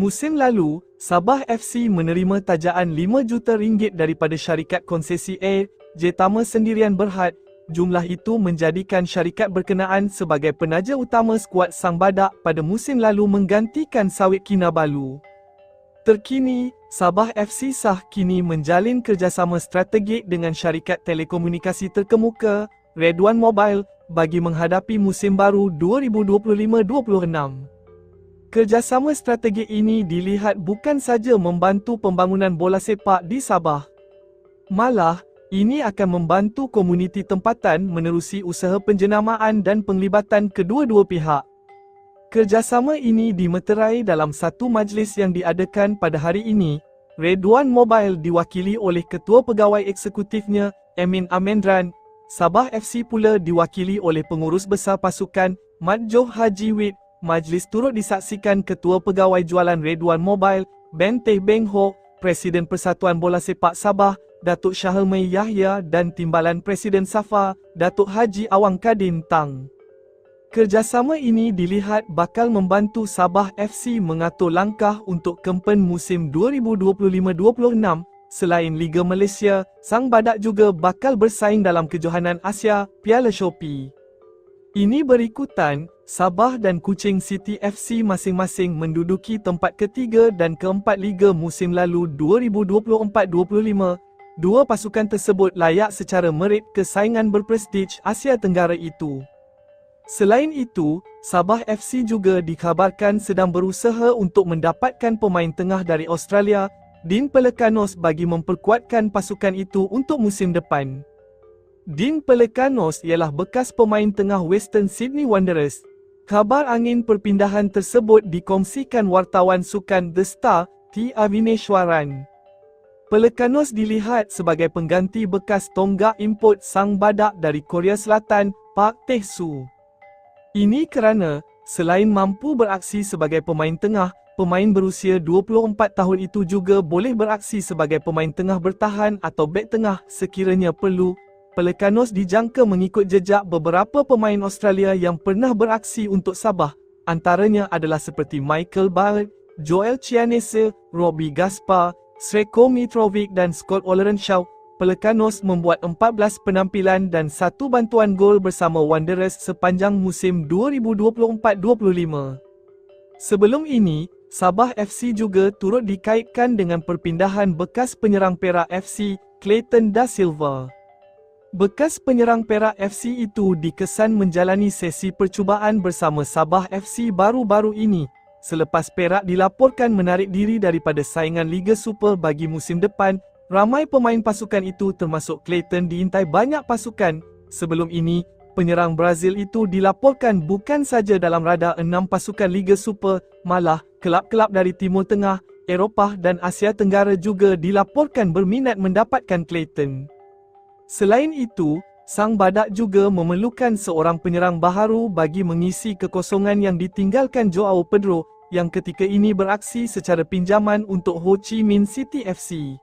Musim lalu, Sabah FC menerima tajaan 5 juta ringgit daripada syarikat konsesi Air, Jetama Sendirian Berhad. Jumlah itu menjadikan syarikat berkenaan sebagai penaja utama skuad Sang Badak pada musim lalu menggantikan Sawit Kinabalu. Terkini, Sabah FC sah kini menjalin kerjasama strategik dengan syarikat telekomunikasi terkemuka, Redwan Mobile, bagi menghadapi musim baru 2025-26. Kerjasama strategik ini dilihat bukan saja membantu pembangunan bola sepak di Sabah. Malah, ini akan membantu komuniti tempatan menerusi usaha penjenamaan dan penglibatan kedua-dua pihak. Kerjasama ini dimeterai dalam satu majlis yang diadakan pada hari ini. Redwan Mobile diwakili oleh Ketua Pegawai Eksekutifnya, Emin Amendran. Sabah FC pula diwakili oleh Pengurus Besar Pasukan, Mat Joh Haji Wid majlis turut disaksikan Ketua Pegawai Jualan Redwan Mobile, Ben Teh Beng Ho, Presiden Persatuan Bola Sepak Sabah, Datuk Syahelmei Yahya dan Timbalan Presiden Safa, Datuk Haji Awang Kadin Tang. Kerjasama ini dilihat bakal membantu Sabah FC mengatur langkah untuk kempen musim 2025-26. Selain Liga Malaysia, Sang Badak juga bakal bersaing dalam kejohanan Asia, Piala Shopee. Ini berikutan, Sabah dan Kuching City FC masing-masing menduduki tempat ketiga dan keempat Liga musim lalu 2024-25. Dua pasukan tersebut layak secara merit ke saingan berprestij Asia Tenggara itu. Selain itu, Sabah FC juga dikabarkan sedang berusaha untuk mendapatkan pemain tengah dari Australia, Dean Pelekanos bagi memperkuatkan pasukan itu untuk musim depan. Dean Pelekanos ialah bekas pemain tengah Western Sydney Wanderers, Kabar angin perpindahan tersebut dikongsikan wartawan sukan The Star, T. Avineshwaran. Pelekanos dilihat sebagai pengganti bekas tonggak import sang badak dari Korea Selatan, Park Tae-soo. Ini kerana, selain mampu beraksi sebagai pemain tengah, pemain berusia 24 tahun itu juga boleh beraksi sebagai pemain tengah bertahan atau bek tengah sekiranya perlu, Pelekanos dijangka mengikut jejak beberapa pemain Australia yang pernah beraksi untuk Sabah. Antaranya adalah seperti Michael Barrett, Joel Chianese, Robbie Gaspar, Sreko Mitrovic dan Scott Ollerenshaw. Pelekanos membuat 14 penampilan dan satu bantuan gol bersama Wanderers sepanjang musim 2024-25. Sebelum ini, Sabah FC juga turut dikaitkan dengan perpindahan bekas penyerang Perak FC, Clayton Da Silva. Bekas penyerang Perak FC itu dikesan menjalani sesi percubaan bersama Sabah FC baru-baru ini. Selepas Perak dilaporkan menarik diri daripada saingan Liga Super bagi musim depan, ramai pemain pasukan itu termasuk Clayton diintai banyak pasukan. Sebelum ini, penyerang Brazil itu dilaporkan bukan saja dalam radar enam pasukan Liga Super, malah kelab-kelab dari Timur Tengah, Eropah dan Asia Tenggara juga dilaporkan berminat mendapatkan Clayton. Selain itu, sang badak juga memerlukan seorang penyerang baharu bagi mengisi kekosongan yang ditinggalkan Joao Pedro yang ketika ini beraksi secara pinjaman untuk Ho Chi Minh City FC.